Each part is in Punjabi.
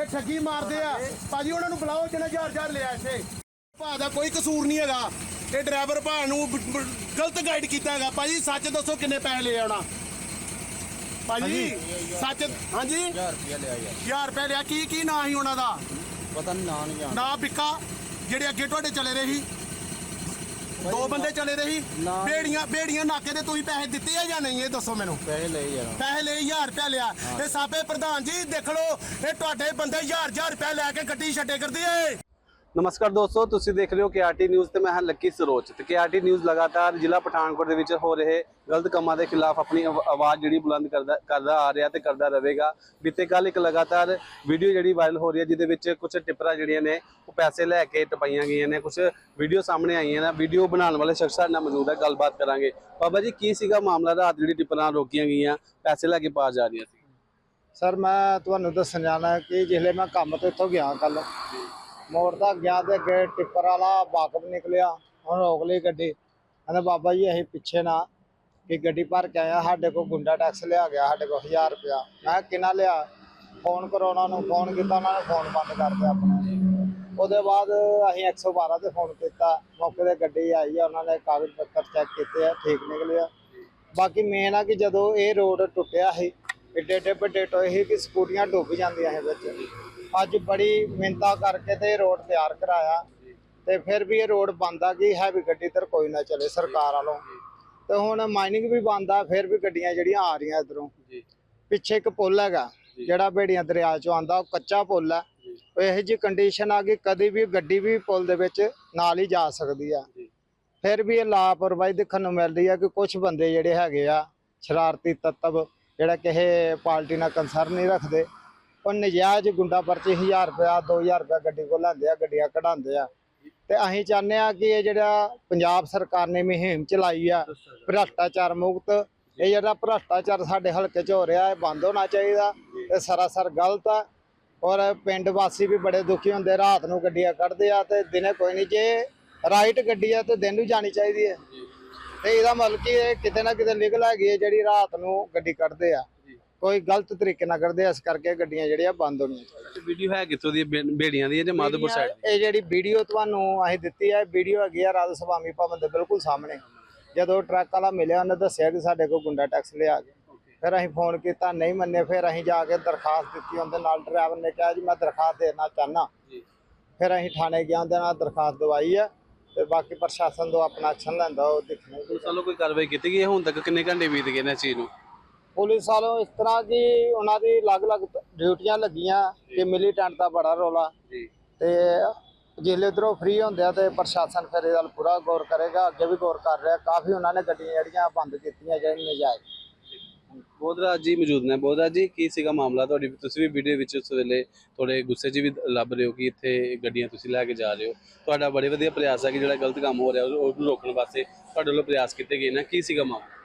ਇਹ ਠੱਗੀ ਮਾਰਦੇ ਆ। ਭਾਜੀ ਉਹਨਾਂ ਨੂੰ ਬੁਲਾਓ ਜਿਹਨੇ ਹਜ਼ਾਰ ਹਜ਼ਾਰ ਲਿਆ ਇੱਥੇ। ਭਾ ਦਾ ਕੋਈ ਕਸੂਰ ਨਹੀਂ ਹੈਗਾ। ਇਹ ਡਰਾਈਵਰ ਭਾ ਨੂੰ ਬ- ਬ- ਗਲਤ ਗਾਈਡ ਕੀਤਾ ਹੈਗਾ। ਭਾਜੀ ਸੱਚ ਦੱਸੋ ਕਿੰਨੇ ਪੈਸੇ ਲਏ ਆਉਣਾ ਭਾਜੀ ਸੱਚ ਹਾਂਜੀ? 1000 ਰੁਪਇਆ ਲਿਆ ਯਾਰ। 1000 ਰੁਪਏ ਲਿਆ। ਕੀ ਕੀ ਨਾਂ ਸੀ ਉਹਨਾਂ ਦਾ? ਪਤਾ ਨਹੀਂ ਨਾਂ ਨਹੀਂ ਜਾਣ ਨਾ ਬਿੱਕਾ ਜਿਹੜੇ ਅੱਗੇ ਤੁਹਾਡੇ ਚਲੇ ਰਹੇ ਸੀ। ਦੋ ਬੰਦੇ ਚਲੇ ਰਹੇ ਸੀ। ਨਾ। ਬੇੜੀਆਂ ਬੇੜੀਆਂ ਨਾਕੇ ਦੇ ਤੁਸੀਂ ਪੈਸੇ ਦਿੱਤੇ ਆ ਜਾਂ ਨਹੀਂ? ਇਹ ਦੱਸੋ ਮੈਨੂੰ। ਪੈਸੇ ਲਏ ਯਾਰ। ਪੈਸੇ ਲਈ 1000 ਰੁਪਏ ਲਿਆ। ਇਹ ਸਾਬੇ ਪ੍ਰਧਾਨ ਜੀ ਦੇਖ ਲਓ ਇਹ ਤੁਹਾਡੇ ਬੰਦੇ 1000 1000 ਰੁਪਏ ਲੈ ਕੇ ਗੱਡੀ ਛੱਡੇ ਕਰਦੇ ਏ ਨਮਸਕਾਰ ਦੋਸਤੋ, ਤੁਸੀਂ ਦੇਖ ਰਹੇ ਹੋ ਕੇਆਰਟੀ ਨਿਊਜ਼ ਤੇ ਮੈਂ ਹਾਂ ਲੱਕੀ ਸਰੋਜ ਤੇ ਕੇਆਰਟੀ ਨਿਊਜ਼ ਲਗਾਤਾਰ ਜ਼ਿਲ੍ਹਾ ਪਠਾਨਕੋਟ ਦੇ ਵਿੱਚ ਹੋ ਰਹੇ ਗਲਤ ਕੰਮਾਂ ਦੇ ਖਿਲਾਫ ਆਪਣੀ ਆਵ- ਆਵਾਜ਼ ਜਿਹੜੀ ਬੁਲੰਦ ਕਰਦਾ ਕਰਦਾ ਆ ਰਿਹਾ ਤੇ ਕਰਦਾ ਰਹੇਗਾ। ਬੀਤੇ ਕੱਲ ਇੱਕ ਲਗਾਤਾਰ ਵੀਡੀਓ ਜਿਹੜੀ ਵਾਇਰਲ ਹੋ ਰਹੀ ਹੈ, ਜਿਹਦੇ ਵਿੱਚ ਕੁਝ ਟਿੱਪਰਾਂ ਜਿਹੜੀਆਂ ਨੇ, ਉਹ ਪੈਸੇ ਲੈ ਕੇ ਟਪਾਈਆਂ ਗਈਆਂ ਨੇ। ਕੁਝ ਵੀਡੀਓ ਸਾਹਮਣੇ ਆਈਆਂ ਨੇ। ਵੀਡੀਓ ਬਣਾਉਣ ਵਾਲੇ ਸ਼ਖਸਾਂ ਸਾਡੇ ਨਾਲ ਮੌਜੂਦ ਹੈ, ਗੱਲਬਾਤ ਕਰਾਂਗੇ। ਬਾਬਾ ਜੀ, ਕੀ ਸੀਗਾ ਮਾਮਲਾ? ਰਾਤ ਜਿਹੜੀ ਟਿੱਪਰਾਂ ਰੋਕੀਆਂ ਗਈਆਂ, ਪੈਸੇ ਲੈ ਕੇ ਪਾ ਜਾ ਰਹੀਆਂ ਸੀ। ਸਰ, ਮੈਂ ਤੁਹਾਨੂੰ ਦੱਸਣ ਜਾਣਾ ਕਿ ਜਿਹੜੇ ਮੈਂ ਕੰਮ ਤੋਂ ਇੱਥੋਂ ਗਿਆ ਕੱਲ ਮੋੜ ਤੱਕ ਗਿਆ ਤੇ ਅੱਗੇ ਟਿੱਪਰ ਵਾਲਾ ਵਾਕਬ ਨਿਕਲਿਆ। ਹੁਣ ਰੋਕ ਲਈ ਗੱਡੀ। ਕਹਿੰਦਾ, ਬਾਬਾ ਜੀ, ਅਸੀਂ ਪਿੱਛੇ ਨਾ ਕਿ ਗੱਡੀ ਭਰ ਕੇ ਆਇਆ। ਸਾਡੇ ਕੋਲ ਗੁੰਡਾ ਟੈਕਸ ਲਿਆ ਗਿਆ, ਸਾਡੇ ਕੋਲ 1000 ਰੁਪਇਆ। ਮੈਂ ਕਿਹਾ, ਕਿੰਨਾ ਲਿਆ? ਫੋਨ ਕਰੋ ਉਹਨਾਂ ਨੂੰ। ਫੋਨ ਕੀਤਾ, ਉਹਨਾਂ ਨੇ ਫੋਨ ਬੰਦ ਕਰ ਦਿਆ ਆਪਣਾ। ਉਹਦੇ ਬਾਅਦ ਅਸੀਂ 112 ਤੇ ਫੋਨ ਕੀਤਾ। ਮੌਕੇ ਤੇ ਗੱਡੀ ਆਈ ਆ, ਉਹਨਾਂ ਨੇ ਕਾਗਜ਼ ਪੱਤਰ ਚੈੱਕ ਕੀਤੇ ਆ, ਠੀਕ ਨਿਕਲਿਆ। ਬਾਕੀ ਮੇਨ ਆ ਕਿ ਜਦੋਂ ਇਹ ਰੋਡ ਟੁੱਟਿਆ ਸੀ ਏਡੇ ਏਡੇ ਵੱਡੇ ਟੋਏ ਸੀ ਕਿ ਸਕੂਟੀਆਂ ਡੁੱਬ ਜਾਂਦੀਆਂ ਸੀ ਵਿੱਚ। ਅੱਜ ਬੜੀ ਮਿਹਨਤਾਂ ਕਰਕੇ ਤੇ ਰੋਡ ਤਿਆਰ ਕਰਾਇਆ ਤੇ ਫਿਰ ਵੀ ਇਹ ਰੋਡ ਬੰਦ ਆ ਗਈ ਹੈਵੀ ਗੱਡੀ ਤੇ ਕੋਈ ਨਾ ਚਲੇ ਸਰਕਾਰ ਵੱਲੋਂ। ਤੇ ਹੁਣ ਮਾਈਨਿੰਗ ਵੀ ਬੰਦ ਆ ਫਿਰ ਵੀ ਗੱਡੀਆਂ ਜਿਹੜੀਆਂ ਆ ਰਹੀਆਂ ਇਧਰੋਂ। ਪਿੱਛੇ ਇੱਕ ਪੁੱਲ ਹੈਗਾ ਜਿਹੜਾ ਬੇੜੀਆਂ ਦਰਿਆ ਚੋਂ ਆਂਦਾ ਉਹ ਕੱਚਾ ਪੁੱਲ ਹੈ ਉਹ ਇਹੋ ਜੀ ਕੰਡੀਸ਼ਨ ਆ ਕਿ ਕਦੀ ਵੀ ਗੱਡੀ ਵੀ ਪੁੱਲ ਦੇ ਵਿੱਚ ਨਾਲ ਹੀ ਜਾ ਸਕਦੀ ਆ। ਫਿਰ ਵੀ ਇਹ ਲਾਪਰਵਾਹੀ ਦੇਖਣ ਨੂੰ ਮਿਲਦੀ ਆ ਕਿ ਕੁਝ ਬੰਦੇ ਜਿਹੜੇ ਹੈਗੇ ਆ ਸ਼ਰਾਰਤੀ ਤੱਤਵ ਜਿਹੜਾ ਕਿਸੇ ਪਾਰਟੀ ਨਾਲ ਕੰਸਰਨ ਨਹੀਂ ਰੱਖਦੇ ਉਹ ਨਜਾਇਜ਼ ਗੁੰਡਾ ਪਰਚੀ 1000 ਰੁਪਇਆ 2000 ਰੁਪਇਆ ਗੱਡੀ ਕੋਲ ਲੈਂਦੇ ਆ ਗੱਡੀਆਂ ਕਢਾਉਂਦੇ ਆ। ਤੇ ਅਸੀਂ ਚਾਹੁੰਦੇ ਆ ਕਿ ਇਹ ਜਿਹੜਾ ਪੰਜਾਬ ਸਰਕਾਰ ਨੇ ਮੁਹਿੰਮ ਚਲਾਈ ਆ ਭ੍ਰਸ਼ਟਾਚਾਰ ਮੁਕਤ ਇਹ ਜਿਹੜਾ ਭ੍ਰਸ਼ਟਾਚਾਰ ਸਾਡੇ ਹਲਕੇ 'ਚ ਹੋ ਰਿਹਾ ਹੈ ਬੰਦ ਹੋਣਾ ਚਾਹੀਦਾ ਇਹ ਸਰਾਸਰ ਗਲਤ ਆ। ਔਰ ਪਿੰਡ ਵਾਸੀ ਵੀ ਬੜੇ ਦੁਖੀ ਹੁੰਦੇ ਰਾਤ ਨੂੰ ਗੱਡੀਆਂ ਕੱਢਦੇ ਆ ਤੇ ਦਿਨੇ ਕੋਈ ਨਹੀਂ ਜੇ ਰਾਈਟ ਗੱਡੀ ਆ ਤੇ ਦਿਨ ਨੂੰ ਜਾਣੀ ਚਾਹੀਦੀ ਹੈ। ਤੇ ਇਹਦਾ ਮਤਲਬ ਕਿ ਇਹ ਕਿਤੇ ਨਾ ਕਿਤੇ ਨਿਕਲ ਹੈਗੀ ਹੈ ਜਿਹੜੀ ਰਾਤ ਨੂੰ ਗੱਡੀ ਕੱਢਦੇ ਆ। ਕੋਈ ਗਲਤ ਤਰੀਕੇ ਨਾਲ ਕਰਦੇ ਆ, ਇਸ ਕਰਕੇ ਗੱਡੀਆਂ ਜਿਹੜੀਆਂ ਬੰਦ ਹੋਣੀਆਂ ਚਾਹੀਦੀਆਂ ਵੀਡੀਓ ਹੈ ਕਿੱਥੋਂ ਦੀ? ਬੇ- ਬੇੜੀਆਂ ਦੀ ਹੈ ਜਾਂ ਮਾਧੋਪੁਰ ਸਾਈਡ ਇਹ ਜਿਹੜੀ ਵੀਡੀਓ ਤੁਹਾਨੂੰ ਅਸੀਂ ਦਿੱਤੀ ਹੈ ਵੀਡੀਓ ਹੈਗੀ ਆ ਰਾਧਾ ਸੁਆਮੀ ਭਵਨ ਦੇ ਬਿਲਕੁਲ ਸਾਹਮਣੇ। ਜਦੋਂ ਟਰੱਕ ਵਾਲਾ ਮਿਲਿਆ ਉਹਨੇ ਦੱਸਿਆ ਕਿ ਸਾਡੇ ਕੋਲ ਗੁੰਡਾ ਟੈਕਸ ਲਿਆ ਗਿਆ। ਫਿਰ ਅਸੀਂ ਫੋਨ ਕੀਤਾ ਨਹੀਂ ਮੰਨੇ ਫਿਰ ਅਸੀਂ ਜਾ ਕੇ ਦਰਖਾਸਤ ਦਿੱਤੀ ਉਹਦੇ ਨਾਲ ਡਰਾਈਵਰ ਨੇ ਕਿਹਾ ਜੀ ਮੈਂ ਦਰਖਾਸਤ ਦੇਣਾ ਚਾਹਨਾ ਜੀ। ਫਿਰ ਅਸੀਂ ਥਾਣੇ ਗਿਆ ਉਹਦੇ ਨਾਲ ਦਰਖਾਸਤ ਦਵਾਈ ਹੈ ਤੇ ਬਾਕੀ ਪ੍ਰਸ਼ਾਸਨ ਤੋਂ ਆਪਣਾ ਐਕਸ਼ਨ ਲੈਂਦਾ ਉਹ ਦੇਖਣਾ। ਪੁਲਿਸ ਵੱਲੋਂ ਕੋਈ ਕਾਰਵਾਈ ਕੀਤੀ ਗਈ ਹੈ? ਹੁਣ ਤੱਕ ਕਿੰਨੇ ਘੰਟੇ ਬੀਤ ਗਏ ਨੇ ਇਸ ਚੀਜ਼ ਨੂੰ? ਪੁਲਿਸ ਵਾਲੋਂ ਇਸ ਤਰ੍ਹਾਂ ਕਿ ਉਹਨਾਂ ਦੀ ਅਲੱਗ-ਅਲੱਗ ਡਿਊਟੀਆਂ ਲੱਗੀਆਂ ਕਿ ਮਿਲੀਟੈਂਟ ਦਾ ਬੜਾ ਰੋਲਾ। ਜੀ। ਤੇ ਜਿਲੇ ਉਧਰੋਂ ਫ੍ਰੀ ਹੁੰਦੇ ਆ ਤੇ ਪ੍ਰਸ਼ਾਸਨ ਫਿਰ ਇਹਦਾ ਪੂਰਾ ਗੌਰ ਕਰੇਗਾ ਅੱਗੇ ਵੀ ਗੌਰ ਕਰ ਰਿਹਾ। ਕਾਫੀ ਉਹਨਾਂ ਨੇ ਗੱਡੀਆਂ ਜਿਹੜੀਆਂ ਬੰਦ ਕੀਤੀਆਂ ਜਿਹੜੀਆਂ ਨਜਾਇਜ਼ ਬੋਧਰਾਜ ਜੀ ਮੌਜੂਦ ਨੇ। ਬੋਧਰਾਜ ਜੀ ਕੀ ਸੀਗਾ ਮਾਮਲਾ ਤੁਹਾਡੀ? ਤੁਸੀਂ ਵੀ ਵੀਡੀਓ ਵਿੱਚ ਉਸ ਵੇਲੇ ਥੋੜੇ ਗੁੱਸੇ 'ਚ ਵੀ ਲੱਭ ਰਹੇ ਹੋ ਕਿ ਇੱਥੇ ਗੱਡੀਆਂ ਤੁਸੀਂ ਲੈ ਕੇ ਜਾ ਰਹੇ ਹੋ। ਤੁਹਾਡਾ ਬੜੇ ਵਧੀਆ ਪ੍ਰਯਾਸ ਹੈ ਕਿ ਜਿਹੜਾ ਗਲਤ ਕੰਮ ਹੋ ਰਿਹਾ ਉਹ- ਰੋਕਣ ਵਾਸਤੇ ਤੁਹਾਡੇ ਵੱਲੋਂ ਪ੍ਰਯਾਸ ਕੀਤੇ ਗਏ ਨੇ। ਕੀ ਸੀਗਾ ਮਾਮਲਾ?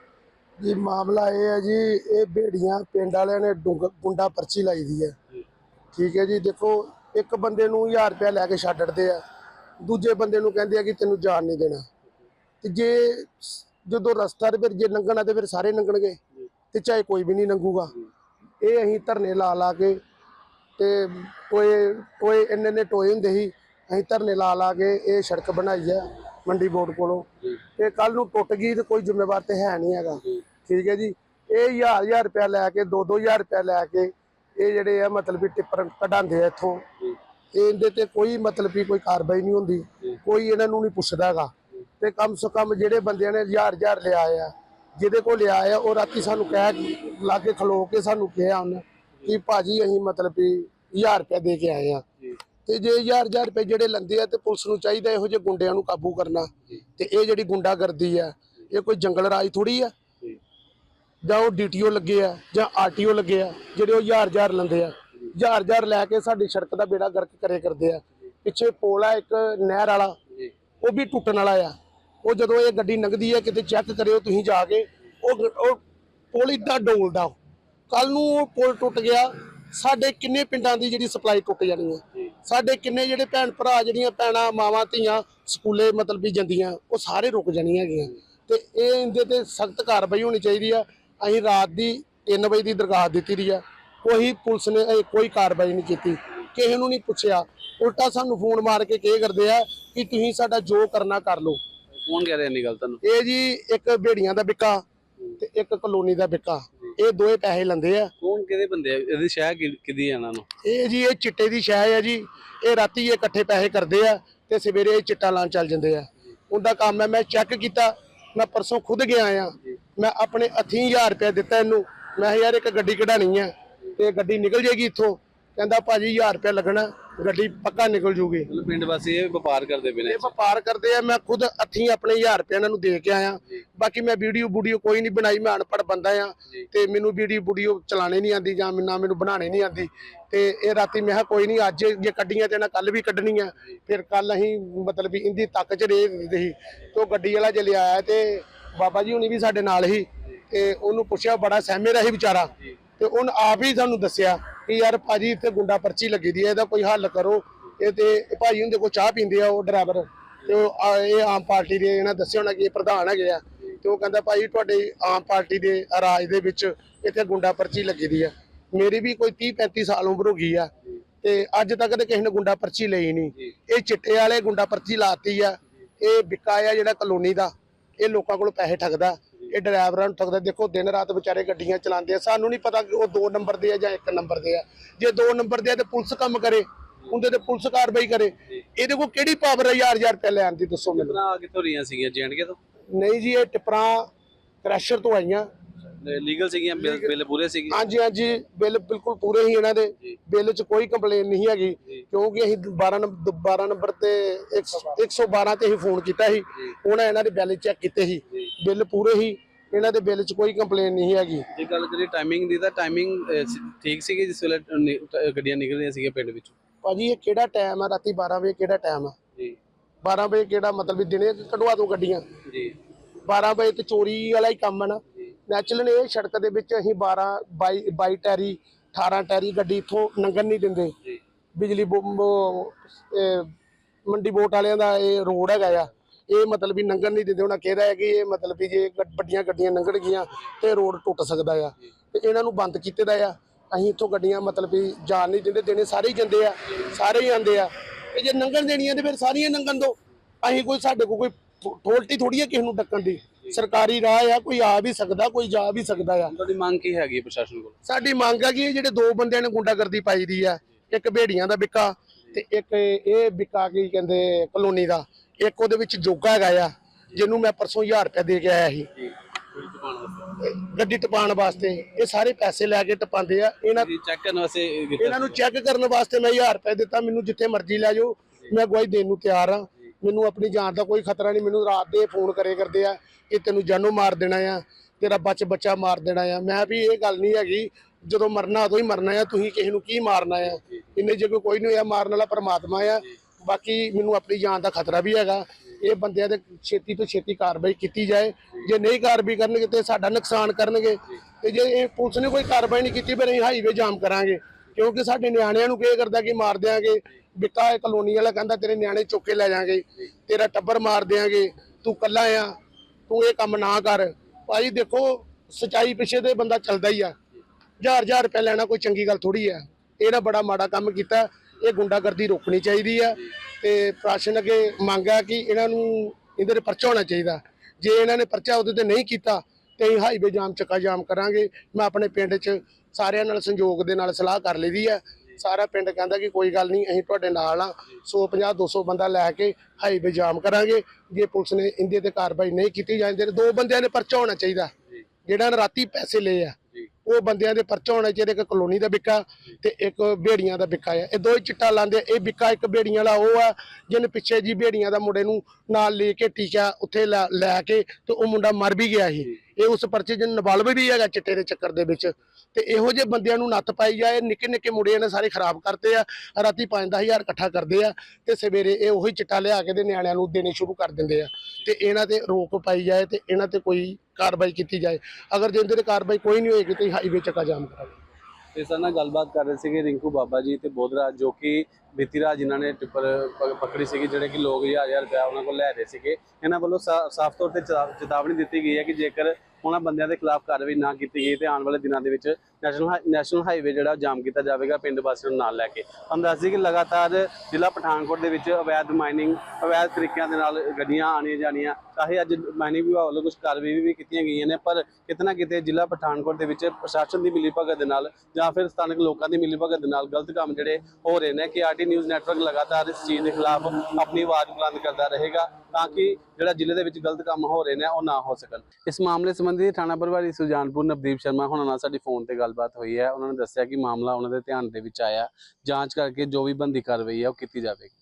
ਜੀ ਮਾਮਲਾ ਇਹ ਹੈ ਜੀ ਇਹ ਬੇੜੀਆਂ ਪਿੰਡ ਵਾਲਿਆਂ ਨੇ ਡੁੰਗ- ਗੁੰਡਾ ਪਰਚੀ ਲਾਈ ਦੀ ਹੈ। ਠੀਕ ਹੈ ਜੀ ਦੇਖੋ ਇੱਕ ਬੰਦੇ ਨੂੰ 1000 ਰੁਪਇਆ ਲੈ ਕੇ ਛੱਡ ਦਿੰਦੇ ਆ ਦੂਜੇ ਬੰਦੇ ਨੂੰ ਕਹਿੰਦੇ ਆ ਕਿ ਤੈਨੂੰ ਜਾਣ ਨਹੀਂ ਦੇਣਾ। ਤੇ ਜੇ ਜਦੋਂ ਰਸਤਾ ਤੇ ਫਿਰ ਜੇ ਲੰਘਣਾ ਤੇ ਫਿਰ ਸਾਰੇ ਲੰਘਣਗੇ ਤੇ ਚਾਹੇ ਕੋਈ ਵੀ ਨਹੀਂ ਲੰਘੂਗਾ। ਇਹ ਅਸੀਂ ਧਰਨੇ ਲਾ ਲਾ ਕੇ ਤੇ ਟੋਏ ਟੋਏ ਇੰਨੇ ਨੇ ਟੋਏ ਹੁੰਦੇ ਸੀ ਅਸੀਂ ਧਰਨੇ ਲਾ ਲਾ ਕੇ ਇਹ ਸੜਕ ਬਣਾਈ ਹੈ। ਮੰਡੀ ਬੋਰਡ ਕੋਲੋਂ। ਤੇ ਕੱਲ ਨੂੰ ਟੁੱਟ ਗਈ ਤੇ ਕੋਈ ਜ਼ਿੰਮੇਵਾਰ ਤੇ ਹੈ ਨਹੀਂ ਹੈਗਾ। ਠੀਕ ਹੈ ਜੀ। ਇਹ ਹਜ਼ਾਰ ਹਜ਼ਾਰ ਰੁਪਇਆ ਲੈ ਕੇ 2-2000 ਰੁਪਇਆ ਲੈ ਕੇ ਇਹ ਜਿਹੜੇ ਆ ਮਤਲਬ ਵੀ ਟਿੱਪਰ ਕਢਾਉਂਦੇ ਆ ਇੱਥੋਂ। ਇਹ ਇਹਦੇ ਤੇ ਕੋਈ ਮਤਲਬ ਵੀ ਕੋਈ ਕਾਰਵਾਈ ਨਹੀਂ ਹੁੰਦੀ। ਕੋਈ ਇਹਨਾਂ ਨੂੰ ਨਹੀਂ ਪੁੱਛਦਾ ਹੈਗਾ। ਤੇ ਕਮ ਸੇ ਕਮ ਜਿਹੜੇ ਬੰਦਿਆਂ ਨੇ ਹਜ਼ਾਰ ਹਜ਼ਾਰ ਲਿਆ ਆ ਜਿਹਦੇ ਕੋਲ ਲਿਆ ਆ ਉਹ ਰਾਤੀ ਸਾਨੂੰ ਕਹਿ ਲਾਗੇ ਖਲੋ ਕੇ ਸਾਨੂੰ ਕਿਹਾ ਉਹਨੇ ਕਿ ਭਾਜੀ ਅਸੀਂ ਮਤਲਬ ਵੀ 1000 ਰੁਪਇਆ ਦੇ ਕੇ ਆਏ ਆ। ਤੇ ਜੇ ਹਜ਼ਾਰ ਹਜ਼ਾਰ ਰੁਪਏ ਜਿਹੜੇ ਲੰਦੇ ਆ ਤੇ ਪੁਲਿਸ ਨੂੰ ਚਾਹੀਦਾ ਇਹੋ ਜਿਹੇ ਗੁੰਡਿਆਂ ਨੂੰ ਕਾਬੂ ਕਰਨਾ। ਤੇ ਇਹ ਜਿਹੜੀ ਗੁੰਡਾਗਰਦੀ ਆ ਇਹ ਕੋਈ ਜੰਗਲ ਰਾਜ ਥੋੜੀ ਆ? ਜਾਂ। ਉਹ ਡੀਟੀਓ ਲੱਗੇ ਆ ਜਾਂ ਆਰਟੀਓ ਲੱਗੇ ਆ ਜਿਹੜੇ ਉਹ ਹਜ਼ਾਰ ਹਜ਼ਾਰ ਲੰਦੇ ਆ। ਹਜ਼ਾਰ ਹਜ਼ਾਰ ਲੈ ਕੇ ਸਾਡੀ ਸੜਕ ਦਾ ਬੇੜਾ ਗਰਕ ਕਰੇ ਕਰਦੇ ਆ। ਪਿੱਛੇ ਪੋਲ ਆ ਇੱਕ ਨਹਿਰ ਵਾਲਾ ਉਹ ਵੀ ਟੁੱਟਣ ਵਾਲਾ ਆ। ਉਹ ਜਦੋਂ ਇਹ ਗੱਡੀ ਲੰਘਦੀ ਹੈ ਕਿਤੇ ਚੈੱਕ ਕਰਿਓ ਤੁਸੀਂ ਜਾ ਕੇ ਉਹ ਉਹ ਪੁਲ ਇੱਦਾਂ ਡੋਲਦਾ। ਕੱਲ ਨੂੰ ਉਹ ਪੁਲ ਟੁੱਟ ਗਿਆ ਸਾਡੇ ਕਿੰਨੇ ਪਿੰਡਾਂ ਦੀ ਜਿਹੜੀ ਸਪਲਾਈ ਟੁੱਟ ਜਾਣੀ ਹੈ ਸਾਡੇ ਕਿੰਨੇ ਜਿਹੜੇ ਭੈਣ ਭਰਾ ਜਿਹੜੀਆਂ ਭੈਣਾਂ ਮਾਵਾਂ ਧੀਆਂ ਸਕੂਲੇ ਮਤਲਬ ਵੀ ਜਾਂਦੀਆਂ ਉਹ ਸਾਰੇ ਰੁਕ ਜਾਣੀਆਂ ਹੈਗੀਆਂ। ਤੇ ਇਹ ਇਹਦੇ ਤੇ ਸਖਤ ਕਾਰਵਾਈ ਹੋਣੀ ਚਾਹੀਦੀ ਆ। ਅਸੀਂ ਰਾਤ ਦੀ 3 ਵਜੇ ਦੀ ਦਰਖਾਸਤ ਦਿੱਤੀ ਦੀ ਆ। ਕੋਈ ਪੁਲਿਸ ਨੇ ਕੋਈ ਕਾਰਵਾਈ ਨਹੀਂ ਕੀਤੀ। ਕਿਸੇ ਨੂੰ ਨਹੀਂ ਪੁੱਛਿਆ। ਉਲਟਾ ਸਾਨੂੰ ਫੋਨ ਮਾਰ ਕੇ ਕੀ ਕਰਦੇ ਆ ਕਿ ਤੁਸੀਂ ਸਾਡਾ ਜੋ ਕਰਨਾ ਕਰ ਲਓ। ਕੌਣ ਕਹਿ ਰਿਹਾ ਇੰਨੀ ਗੱਲ ਤੁਹਾਨੂੰ? ਇਹ ਜੀ ਇੱਕ ਬੇੜੀਆਂ ਦਾ ਬਿੱਕਾ ਤੇ ਇੱਕ ਕਲੋਨੀ ਦਾ ਬਿੱਕਾ ਇਹ ਦੋਏ ਪੈਸੇ ਲੰਦੇ ਆ। ਕੌਣ ਕਿਹਦੇ ਬੰਦੇ ਆ? ਇਹਦੀ ਸ਼ਾਹ ਕਿਦੀ ਆ ਇਹਨਾਂ ਨੂੰ? ਇਹ ਜੀ ਇਹ ਚਿੱਟੇ ਦੀ ਸ਼ਾਇ ਹੈ ਜੀ। ਇਹ ਰਾਤੀ ਇਹ ਇਕੱਠੇ ਪੈਸੇ ਕਰਦੇ ਆ ਤੇ ਸਵੇਰੇ ਇਹ ਚਿੱਟਾ ਲਾਣ ਚੱਲ ਜਾਂਦੇ ਆ। ਉਹਦਾ ਕੰਮ ਹੈ ਮੈਂ ਚੈੱਕ ਕੀਤਾ। ਮੈਂ ਪਰਸੋਂ ਖੁਦ ਗਿਆ ਆ ਮੈਂ ਆਪਣੇ ਹੱਥੀਂ 1000 ਰੁਪਏ ਦਿੱਤਾ ਇਹਨੂੰ। ਮੈਂ ਯਾਰ ਇੱਕ ਗੱਡੀ ਕਢਾਣੀ ਆ ਤੇ ਗੱਡੀ ਨਿਕਲ ਜੇਗੀ ਇੱਥੋਂ। ਕਹਿੰਦਾ ਭਾਜੀ 1000 ਰੁਪਏ ਲੱਗਣਾ। ਗੱਡੀ ਪੱਕਾ ਨਿਕਲ ਜੂਗੀ। ਮਤਲਬ ਪਿੰਡ ਵਾਸੀ ਇਹ ਵਪਾਰ ਕਰਦੇ ਪਏ ਨੇ। ਇਹ ਵਪਾਰ ਕਰਦੇ ਆ ਮੈਂ ਖੁਦ ਹੱਥੀਂ ਆਪਣੇ 1000 ਰੁਪਏ ਇਹਨਾਂ ਨੂੰ ਦੇ ਕੇ ਆਇਆ। ਬਾਕੀ ਮੈਂ ਵੀਡੀਓ ਵੀਡੀਓ ਕੋਈ ਨਹੀਂ ਬਣਾਈ ਮੈਂ ਅਨਪੜ੍ਹ ਬੰਦਾ ਆ। ਤੇ ਮੈਨੂੰ ਵੀਡੀਓ ਵੀਡੀਓ ਚਲਾਣੇ ਨਹੀਂ ਆਂਦੀ ਜਾਂ ਨਾ ਮੈਨੂੰ ਬਣਾਣੇ ਨਹੀਂ ਆਂਦੀ ਤੇ ਇਹ ਰਾਤੀ ਮੈਂ ਕਿਹਾ ਕੋਈ ਨਹੀਂ ਅੱਜ ਜੇ ਕੱਢੀਆਂ ਤੇ ਨਾ ਕੱਲ ਵੀ ਕੱਢਣੀਆਂ। ਫਿਰ ਕੱਲ ਅਸੀਂ ਮਤਲਬ ਵੀ ਇੰਦੀ ਤੱਕ ਚ ਰੇ ਸੀ ਤੇ ਗੱਡੀ ਵਾਲਾ ਜੇ ਆਇਆ ਤੇ ਬਾਬਾ ਜੀ ਹੁਣੀ ਵੀ ਸਾਡੇ ਨਾਲ ਹੀ। ਤੇ ਉਹਨੂੰ ਪੁੱਛਿਆ ਬੜਾ ਸਹਿਮੇ ਰਹੀ ਵਿਚਾਰਾ। ਤੇ ਉਹਨ ਆਪ ਹੀ ਸਾਨੂੰ ਦੱਸਿਆ ਕਿ ਯਾਰ ਭਾਜੀ ਇੱਥੇ ਗੁੰਡਾ ਪਰਚੀ ਲੱਗੀ ਦੀ ਹੈ, ਇਹਦਾ ਕੋਈ ਹੱਲ ਕਰੋ। ਇਹ ਤੇ ਇਹ ਹੁੰਦੇ ਕੋ ਚਾਹ ਪੀਂਦੇ ਆ, ਉਹ ਡਰਾਈਵਰ। ਤੇ ਉਹ ਇਹ ਆਮ ਪਾਰਟੀ ਦੇ ਇਹਨਾਂ ਦੱਸਿਆ ਹੋਣਾ ਕਿ ਇਹ ਪ੍ਰਧਾਨ ਹੈਗੇ ਆ। ਤੇ ਉਹ ਕਹਿੰਦਾ ਭਾਈ ਤੁਹਾਡੇ ਆਮ ਪਾਰਟੀ ਦੇ ਰਾਜ ਦੇ ਵਿੱਚ ਇੱਥੇ ਗੁੰਡਾ ਪਰਚੀ ਲੱਗੀ ਦੀ ਆ। ਮੇਰੀ ਵੀ ਕੋਈ 30 35 ਸਾਲ ਉਮਰ ਹੋ ਗਈ ਆ ਤੇ ਅੱਜ ਤੱਕ ਤੇ ਕਿਸੇ ਨੇ ਗੁੰਡਾ ਪਰਚੀ ਲਈ ਨਹੀਂ। ਇਹ ਚਿੱਟੇ ਵਾਲੇ ਗੁੰਡਾ ਪਰਚੀ ਲਾਤੀ ਆ। ਇਹ ਬਿੱਕਾ ਆ ਜਿਹੜਾ ਕਲੋਨੀ ਦਾ, ਇਹ ਲੋਕਾਂ ਕੋਲ ਪੈਸੇ ਠੱਗਦਾ। ਇਹ ਡਰਾਈਵਰਾਂ ਨੂੰ ਠੱਗਦਾ ਦੇਖੋ ਦਿਨ ਰਾਤ ਵਿਚਾਰੇ ਗੱਡੀਆਂ ਚਲਾਉਂਦੇ ਆ। ਸਾਨੂੰ ਨਹੀਂ ਪਤਾ ਕਿ ਉਹ 2 ਨੰਬਰ ਦੇ ਆ ਜਾਂ 1 ਨੰਬਰ ਦੇ ਆ। ਜੇ 2 ਨੰਬਰ ਦੇ ਆ ਤੇ ਪੁਲਿਸ ਕੰਮ ਕਰੇ ਉਹਦੇ ਤੇ ਪੁਲਿਸ ਕਾਰਵਾਈ ਕਰੇ। ਇਹਦੇ ਕੋਲ ਕਿਹੜੀ ਪਾਵਰ ਹੈ ਹਜ਼ਾਰ ਹਜ਼ਾਰ ਰੁਪਏ ਲੈਣ ਦੀ ਦੱਸੋ ਮੈਨੂੰ। ਕਿਤਨਾ ਕਿੱਥੋਂ ਰੀਆਂ ਸੀਗੀਆਂ ਜੈਂਡਕੇ ਤੋਂ? ਨਹੀਂ ਜੀ ਇਹ ਟਿਪਰਾਂ ਕ੍ਰੈਸ਼ਰ ਤੋਂ ਆਈਆਂ। ਲੀਗਲ ਸੀਗੀਆਂ ਬਿੱਲ ਬਿੱਲ ਪੂਰੇ ਸੀਗੇ? ਹਾਂਜੀ ਹਾਂਜੀ ਬਿੱਲ ਬਿਲਕੁਲ ਪੂਰੇ ਹੀ ਇਹਨਾਂ ਦੇ। ਬਿੱਲ 'ਚ ਕੋਈ ਕੰਪਲੇਨ ਨਹੀਂ ਹੈਗੀ ਕਿਉਂਕਿ ਅਸੀਂ 12 ਨੰਬਰ 12 ਨੰਬਰ ਤੇ 112 ਤੇ ਹੀ ਫੋਨ ਕੀਤਾ ਸੀ। ਉਹਨਾਂ ਇਹਨਾਂ ਦੇ ਬਿੱਲ ਚੈੱਕ ਕੀਤੇ ਸੀ। ਬਿੱਲ ਪੂਰੇ ਹੀ ਇਹਨਾਂ ਦੇ ਬਿੱਲ 'ਚ ਕੋਈ ਕੰਪਲੇਨ ਨਹੀਂ ਹੈਗੀ। ਜੇ ਗੱਲ ਕਰੀਏ ਟਾਈਮਿੰਗ ਦੀ ਤਾਂ ਟਾਈਮਿੰਗ ਠੀਕ ਸੀਗੀ ਜਿਸ ਵੇਲੇ ਨਿ- ਟ- ਗੱਡੀਆਂ ਨਿਕਲ ਰਹੀਆਂ ਸੀਗੀਆਂ ਪਿੰਡ ਵਿੱਚੋਂ? ਭਾਜੀ ਇਹ ਕਿਹੜਾ ਟਾਈਮ ਹੈ ਰਾਤੀ 12 ਵਜੇ ਕਿਹੜਾ ਟਾਈਮ ਹੈ ਜੀ। 12 ਵਜੇ ਕਿਹੜਾ ਮਤਲਬ ਵੀ ਦਿਨੇ ਕਢਵਾ ਦੋ ਗੱਡੀਆਂ? ਜੀ। 12 ਵਜੇ ਤੇ ਚੋਰੀ ਵਾਲਾ ਹੀ ਕੰਮ ਹੈ ਨਾ। ਨੈਚੁਰਲ ਇਹ ਸੜਕ ਦੇ ਵਿੱਚ ਅਸੀਂ 12 22 22 ਟੈਰੀ 18 ਟੈਰੀ ਗੱਡੀ ਇਥੋਂ ਲੰਘਣ ਨਹੀਂ ਦਿੰਦੇ। ਬਿਜਲੀ ਬੋ- ਬੋ- ਇਹ ਮੰਡੀ ਬੋਟ ਵਾਲਿਆਂ ਦਾ ਇਹ ਰੋਡ ਹੈਗਾ ਆ। ਇਹ ਮਤਲਬ ਵੀ ਲੰਘਣ ਨਹੀਂ ਦਿੰਦੇ ਉਹਨਾਂ ਕਿਹਾ ਹੈ ਕਿ ਇਹ ਮਤਲਬ ਵੀ ਜੇ ਵੱਡੀਆਂ ਗੱਡੀਆਂ ਲੰਘਣ ਗਈਆਂ ਤੇ ਰੋਡ ਟੁੱਟ ਸਕਦਾ ਆ। ਤੇ ਇਹਨਾਂ ਨੂੰ ਬੰਦ ਕੀਤੇ ਦਾ ਆ। ਅਸੀਂ ਇੱਥੋਂ ਗੱਡੀਆਂ ਮਤਲਬ ਵੀ ਜਾਣ ਨਹੀਂ ਦਿੰਦੇ ਦੇਣੇ ਸਾਰੇ ਹੀ ਜਾਂਦੇ ਆ ਸਾਰੇ ਹੀ ਆਂਦੇ ਆ। ਤੇ ਜੇ ਲੰਘਣ ਦੇਣੀਆਂ ਤੇ ਫਿਰ ਸਾਰੀਆਂ ਲੰਘਣ ਦੋ। ਅਸੀਂ ਕੋਈ ਸਾਡੇ ਕੋਲ ਕੋਈ ਥੋਲਟੀ ਥੋੜੀ ਹੈ ਕਿਸੇ ਨੂੰ ਡੱਕਣ ਦੀ। ਸਰਕਾਰੀ ਰਾਹ ਆ ਕੋਈ ਆ ਵੀ ਸਕਦਾ ਕੋਈ ਜਾ ਵੀ ਸਕਦਾ ਆ। ਤੁਹਾਡੀ ਮੰਗ ਕੀ ਹੈਗੀ ਪ੍ਰਸ਼ਾਸਨ ਕੋਲ? ਸਾਡੀ ਮੰਗ ਆ ਕਿ ਇਹ ਜਿਹੜੇ ਦੋ ਬੰਦਿਆਂ ਨੇ ਗੁੰਡਾਗਰਦੀ ਪਾਈ ਦੀ ਆ ਇੱਕ ਭੇੜੀਆਂ ਦਾ ਬਿੱਕਾ ਤੇ ਇੱਕ ਇਹ ਬਿੱਕਾ ਕੀ ਕਹਿੰਦੇ ਕਲੋਨੀ ਦਾ। ਇੱਕ ਉਹਦੇ ਵਿੱਚ ਜੋਗਾ ਹੈਗਾ ਆ ਜਿਹਨੂੰ ਮੈਂ ਪਰਸੋਂ 1000 ਰੁਪਏ ਦੇ ਕੇ ਆਇਆ ਸੀ। ਗੱਡੀ ਟਪਾਉਣ ਵਾਸਤੇ ਇਹ ਸਾਰੇ ਪੈਸੇ ਲੈ ਕੇ ਟਪਾਉਂਦੇ ਆ। ਇਹਨਾਂ ਚੈੱਕ ਕਰਨ ਵਾਸਤੇ ਇਹਨਾਂ ਨੂੰ ਚੈੱਕ ਕਰਨ ਵਾਸਤੇ ਮੈਂ 1000 ਰੁਪਏ ਦਿੱਤਾ ਮੈਨੂੰ ਜਿੱਥੇ ਮਰਜ਼ੀ ਲੈ ਜਾਓ ਮੈਂ ਗਵਾਹੀ ਦੇਣ ਨੂੰ ਤਿਆਰ ਆ। ਮੈਨੂੰ ਆਪਣੀ ਜਾਨ ਦਾ ਕੋਈ ਖਤਰਾ ਨਹੀਂ ਮੈਨੂੰ ਰਾਤ ਦੇ ਫੋਨ ਕਰੇ ਕਰਦੇ ਆ ਕਿ ਤੈਨੂੰ ਜਾਨੋਂ ਮਾਰ ਦੇਣਾ ਆ ਤੇਰਾ ਬੱਚ ਬੱਚਾ ਮਾਰ ਦੇਣਾ ਆ। ਮੈਂ ਵੀ ਇਹ ਗੱਲ ਨਹੀਂ ਹੈਗੀ ਜਦੋਂ ਮਰਨਾ ਉਦੋਂ ਹੀ ਮਰਨਾ ਆ ਤੁਸੀਂ ਕਿਸੇ ਨੂੰ ਕੀ ਮਾਰਨਾ ਆ? ਇੰਨੇ ਜੇ ਕੋਈ ਨਹੀਂ ਹੋਇਆ ਮਾਰਨ ਵਾਲਾ ਪਰਮਾਤਮਾ ਆ। ਬਾਕੀ ਮੈਨੂੰ ਆਪਣੀ ਜਾਨ ਦਾ ਖਤਰਾ ਵੀ ਹੈਗਾ। ਇਹ ਬੰਦਿਆਂ ਦੇ ਛੇਤੀ ਤੋਂ ਛੇਤੀ ਕਾਰਵਾਈ ਕੀਤੀ ਜਾਏ। ਜੇ ਨਹੀਂ ਕਾਰਵਾਈ ਕਰਨਗੇ ਤੇ ਸਾਡਾ ਨੁਕਸਾਨ ਕਰਨਗੇ। ਤੇ ਜੇ ਇਹ ਪੁਲਿਸ ਨੇ ਕੋਈ ਕਾਰਵਾਈ ਨਹੀਂ ਕੀਤੀ, ਫਿਰ ਅਸੀਂ ਹਾਈਵੇ ਜਾਮ ਕਰਾਂਗੇ। ਕਿਉਂਕਿ ਸਾਡੇ ਨਿਆਣਿਆਂ ਨੂੰ ਕੀ ਕਰਦਾ ਕਿ ਮਾਰ ਦਿਆਂਗੇ। ਬਿੱਟਾ ਇਹ ਕਲੋਨੀ ਵਾਲਾ ਕਹਿੰਦਾ, ਤੇਰੇ ਨਿਆਣੇ ਚੁੱਕ ਕੇ ਲੈ ਜਾਾਂਗੇ। ਤੇਰਾ ਟੱਬਰ ਮਾਰ ਦਿਆਂਗੇ। ਤੂੰ ਕੱਲਾ ਆ। ਤੂੰ ਇਹ ਕੰਮ ਨਾ ਕਰ। ਭਾਈ ਦੇਖੋ, ਸਚਾਈ ਪਿੱਛੇ ਤੇ ਬੰਦਾ ਚੱਲਦਾ ਹੀ ਆ। ਹਜ਼ਾਰ ਹਜ਼ਾਰ ਰੁਪਏ ਲੈਣਾ ਕੋਈ ਚੰਗੀ ਗੱਲ ਥੋੜੀ ਆ। ਇਹਦਾ ਬੜਾ ਮਾੜਾ ਕੰਮ ਕੀਤਾ। ਇਹ ਗੁੰਡਾਗਰਦੀ ਰੋਕਣੀ ਚਾਹੀਦੀ ਆ ਤੇ ਪ੍ਰਸ਼ਾਸਨ ਅੱਗੇ ਮੰਗ ਆ ਕਿ ਇਹਨਾਂ ਨੂੰ ਇਹਦੇ ਤੇ ਪਰਚਾ ਹੋਣਾ ਚਾਹੀਦਾ। ਜੇ ਇਹਨਾਂ ਨੇ ਪਰਚਾ ਉਹਦੇ ਤੇ ਨਹੀਂ ਕੀਤਾ, ਤੇ ਅਸੀਂ ਹਾਈਵੇ ਜਾਮ ਚੱਕਾ ਜਾਮ ਕਰਾਂਗੇ। ਮੈਂ ਆਪਣੇ ਪਿੰਡ 'ਚ ਸਾਰਿਆਂ ਨਾਲ ਸੰਯੋਗ ਦੇ ਨਾਲ ਸਲਾਹ ਕਰ ਲਈਦੀ ਆ। ਸਾਰਾ ਪਿੰਡ ਕਹਿੰਦਾ ਕਿ ਕੋਈ ਗੱਲ ਨਹੀਂ, ਅਸੀਂ ਤੁਹਾਡੇ ਨਾਲ ਆ। 150 200 ਬੰਦਾ ਲੈ ਕੇ ਹਾਈਵੇ ਜਾਮ ਕਰਾਂਗੇ। ਜੇ ਪੁਲਿਸ ਨੇ ਇਹਦੇ ਤੇ ਕਾਰਵਾਈ ਨਹੀਂ ਕੀਤੀ ਜਾਂਦੀ ਤੇ ਦੋ ਬੰਦਿਆਂ ਨੇ ਪਰਚਾ ਹੋਣਾ ਚਾਹੀਦਾ, ਜਿਹੜਾ ਨੇ ਰਾਤੀ ਪੈਸੇ ਲਏ ਆ। ਉਹ ਬੰਦਿਆਂ ਦੇ ਪਰਚਾ ਹੋਣਾ ਚਾਹੀਦਾ, ਇੱਕ ਕਲੋਨੀ ਦਾ ਬਿੱਕਾ ਤੇ ਇੱਕ ਬੇੜੀਆਂ ਦਾ ਬਿੱਕਾ ਆ। ਇਹ ਦੋ ਹੀ ਚਿੱਟਾ ਲਾਉਂਦੇ ਆ, ਇਹ ਬਿੱਕਾ ਇੱਕ ਬੇੜੀਆਂ ਵਾਲਾ, ਉਹ ਆ ਜਿਹਨੇ ਪਿੱਛੇ ਜੀ ਬੇੜੀਆਂ ਦਾ ਮੁੰਡੇ ਨੂੰ ਨਾਲ ਲੈ ਕੇ ਟੀਕਾ ਉੱਥੇ ਲੈ ਲੈ ਕੇ ਤੇ ਉਹ ਮੁੰਡਾ ਮਰ ਵੀ ਗਿਆ ਸੀ। ਇਹ ਉਸ ਪਰਚੇ ਜਿਹਨ ਨਵਾਲਵ ਵੀ ਹੈਗਾ ਚਿੱਟੇ ਦੇ ਚੱਕਰ ਦੇ ਵਿੱਚ। ਤੇ ਇਹੋ ਜਿਹੇ ਬੰਦਿਆਂ ਨੂੰ ਨੱਥ ਪਾਈ ਜਾਏ, ਨਿੱਕੇ ਨਿੱਕੇ ਮੁੰਡੇ ਇਹਨਾਂ ਸਾਰੇ ਖਰਾਬ ਕਰਤੇ ਆ, ਰਾਤੀ 5-10000 ਇਕੱਠਾ ਕਰਦੇ ਆ ਤੇ ਸਵੇਰੇ ਇਹ ਉਹੀ ਚਿੱਟਾ ਲਿਆ ਕੇ ਦੇ ਨਿਆਣਿਆਂ ਨੂੰ ਦੇਣੇ ਸ਼ੁਰੂ ਕਰ ਦਿੰਦੇ ਆ। ਤੇ ਇਹਨਾਂ ਤੇ ਰੋਕ ਪਾਈ ਜਾਏ ਤੇ ਇਹਨਾਂ ਤੇ ਕੋਈ ਕਾਰਵਾਈ ਕੀਤੀ ਜਾਏ। ਅਗਰ ਜੇ ਇਹਦੇ ਤੇ ਕਾਰਵਾਈ ਕੋਈ ਨਹੀਂ ਹੋਏਗੀ, ਤੇ ਹਾਈਵੇ ਚੱਕਾ ਜਾਮ ਕਰਾਂਗੇ। ਤੇ ਨਾਲ ਗੱਲਬਾਤ ਕਰ ਰਹੇ ਸੀਗੇ ਰਿੰਕੂ ਬਾਬਾ ਜੀ ਤੇ ਬੋਧਰਾਜ, ਜੋ ਕਿ ਬੀਤੀ ਰਾਤ ਜਿਨ੍ਹਾਂ ਨੇ ਟਿੱਪਰ ਪਕੜੀ ਸੀਗੀ, ਜਿਹੜੇ ਕਿ ਲੋਕ ਹਜ਼ਾਰ ਹਜ਼ਾਰ ਰੁਪਇਆ ਉਹਨਾਂ ਕੋਲ ਲੈ ਰਹੇ ਸੀਗੇ। ਇਹਨਾਂ ਵੱਲੋਂ ਸਾ- ਸਾਫ਼ ਤੌਰ ਤੇ ਚੇਤਾਵਨੀ ਦਿੱਤੀ ਗਈ ਹੈ ਕਿ ਜੇਕਰ ਉਹਨਾਂ ਬੰਦਿਆਂ ਦੇ ਖਿਲਾਫ ਕਾਰਵਾਈ ਨਾ ਕੀਤੀ ਗਈ, ਤੇ ਆਉਣ ਵਾਲੇ ਦਿਨਾਂ ਦੇ ਵਿੱਚ ਨੈਸ਼ਨਲ ਹਾਈ- ਨੈਸ਼ਨਲ ਹਾਈਵੇ ਜਿਹੜਾ ਉਹ ਜਾਮ ਕੀਤਾ ਜਾਵੇਗਾ ਪਿੰਡ ਵਾਸੀਆਂ ਨੂੰ ਨਾਲ ਲੈ ਕੇ। ਤੁਹਾਨੂੰ ਦੱਸ ਕਿ ਲਗਾਤਾਰ ਜ਼ਿਲ੍ਹਾ ਪਠਾਨਕੋਟ ਦੇ ਵਿੱਚ ਅਵੈਧ ਮਾਈਨਿੰਗ ਅਵੈਧ ਤਰੀਕਿਆਂ ਦੇ ਨਾਲ ਗੱਡੀਆਂ ਆਣੀਆਂ ਜਾਣੀਆਂ ਚਾਹੇ ਅੱਜ ਮਾਈਨਿੰਗ ਵਿਭਾਗ ਵੱਲੋਂ ਕੁਝ ਕਾਰਵਾਈ ਵੀ ਕੀਤੀਆਂ ਗਈਆਂ ਨੇ, ਪਰ ਕਿਤਨਾ ਕਿਤੇ ਜ਼ਿਲ੍ਹਾ ਪਠਾਨਕੋਟ ਦੇ ਵਿੱਚ ਪ੍ਰਸ਼ਾਸਨ ਦੀ ਮਿਲੀਭਗਤ ਦੇ ਨਾਲ ਜਾਂ ਫਿਰ ਸਥਾਨਕ ਲੋਕਾਂ ਦੀ ਮਿਲੀਭਗਤ ਦੇ ਨਾਲ ਗਲਤ ਕੰਮ ਜਿਹੜੇ ਹੋ ਰਹੇ ਨੇ ਕਿ ਆਰਟੀ ਨਿਊਜ਼ ਨੈਟਵਰਕ ਲਗਾਤਾਰ ਇਸ ਚੀਜ਼ ਦੇ ਖਿਲਾਫ ਆਪਣੀ ਆਵਾਜ਼ ਬੁਲੰਦ ਕਰਦਾ ਰਹੇਗਾ ਤਾਂ ਕਿ ਜਿਹੜਾ ਜ਼ਿਲ੍ਹੇ ਦੇ ਵਿੱਚ ਗਲਤ ਕੰਮ ਹੋ ਰਹੇ ਨੇ ਉਹ ਨਾ ਹੋ ਸਕਣ। ਇਸ ਮਾਮਲੇ ਸੰਬੰਧੀ ਥਾਣਾ ਪ੍ਰਭਾਰੀ ਸੁਜਾਨਪੁਰ ਨਵਦੀਪ ਸ਼ਰਮਾ ਹੁਣਾਂ ਨਾਲ ਸਾਡੀ ਫੋਨ ਤੇ ਗੱਲਬਾਤ ਹੋਈ ਹੈ। ਉਹਨਾਂ ਨੇ ਦੱਸਿਆ ਕਿ ਮਾਮਲਾ ਉਹਨਾਂ ਦੇ ਧਿਆਨ ਦੇ ਵਿੱਚ ਆਇਆ। ਜਾਂਚ ਕਰਕੇ ਜੋ ਵੀ ਬੰਦੀ ਕਾਰਵਾਈ ਹੈ ਉਹ ਕੀਤੀ ਜਾਵੇਗੀ।